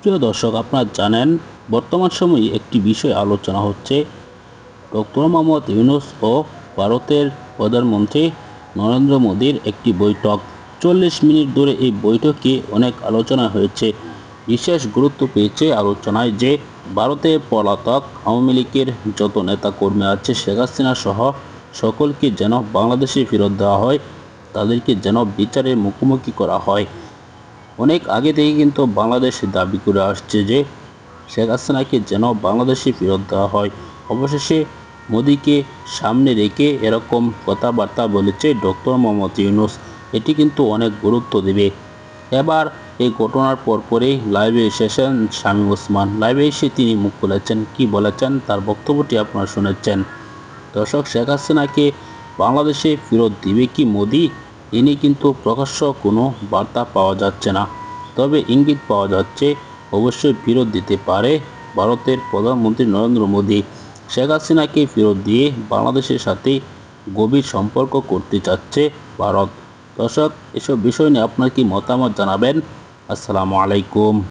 প্রিয় দর্শক, আপনারা জানেন বর্তমান সময়ে একটি বিষয় আলোচনা হচ্ছে। ডক্টর মোহাম্মদ ইউনুস ও ভারতের প্রধানমন্ত্রী নরেন্দ্র মোদীর একটি বৈঠক। চল্লিশ মিনিট ধরে এই বৈঠকে অনেক আলোচনা হয়েছে। বিশেষ গুরুত্ব পেয়েছে আলোচনায় যে ভারতে পলাতক আওয়ামী লীগের যত নেতাকর্মী আছে, শেখ হাসিনা সহ সকলকে যেন বাংলাদেশে ফেরত দেওয়া হয়, তাদেরকে যেন বিচারের মুখোমুখি করা হয়। অনেক আগে থেকে কিন্তু বাংলাদেশ দাবি করে আসছে যে শেখ হাসিনাকে যেন বাংলাদেশে ফেরত দেওয়া হয়। অবশেষে মোদিকে সামনে রেখে এরকম কথাবার্তা বলেছে ডক্টর মোহাম্মদ ইউনুস। এটি কিন্তু অনেক গুরুত্ব দেবে। এবার এই ঘটনার পরপরই লাইভে এসেছেন শামীম ওসমান। লাইভে এসে তিনি মুখ খুলেছেন, কি বলেছেন তার বক্তব্যটি আপনারা শুনেছেন। দর্শক, শেখ হাসিনাকে বাংলাদেশে ফেরত দিবে কি মোদি? নিয়ে কিন্তু প্রকাশ্য কোনো বার্তা পাওয়া যাচ্ছে না। তবে ইঙ্গিত পাওয়া যাচ্ছে, অবশ্যই ফেরত দিতে পারে ভারতের প্রধানমন্ত্রী নরেন্দ্র মোদী। শেখ হাসিনাকে ফেরত দিয়ে বাংলাদেশের সাথে গভীর সম্পর্ক করতে চাচ্ছে ভারত। দর্শক, এসব বিষয় নিয়ে আপনার কি মতামত জানাবেন? আসসালামু আলাইকুম।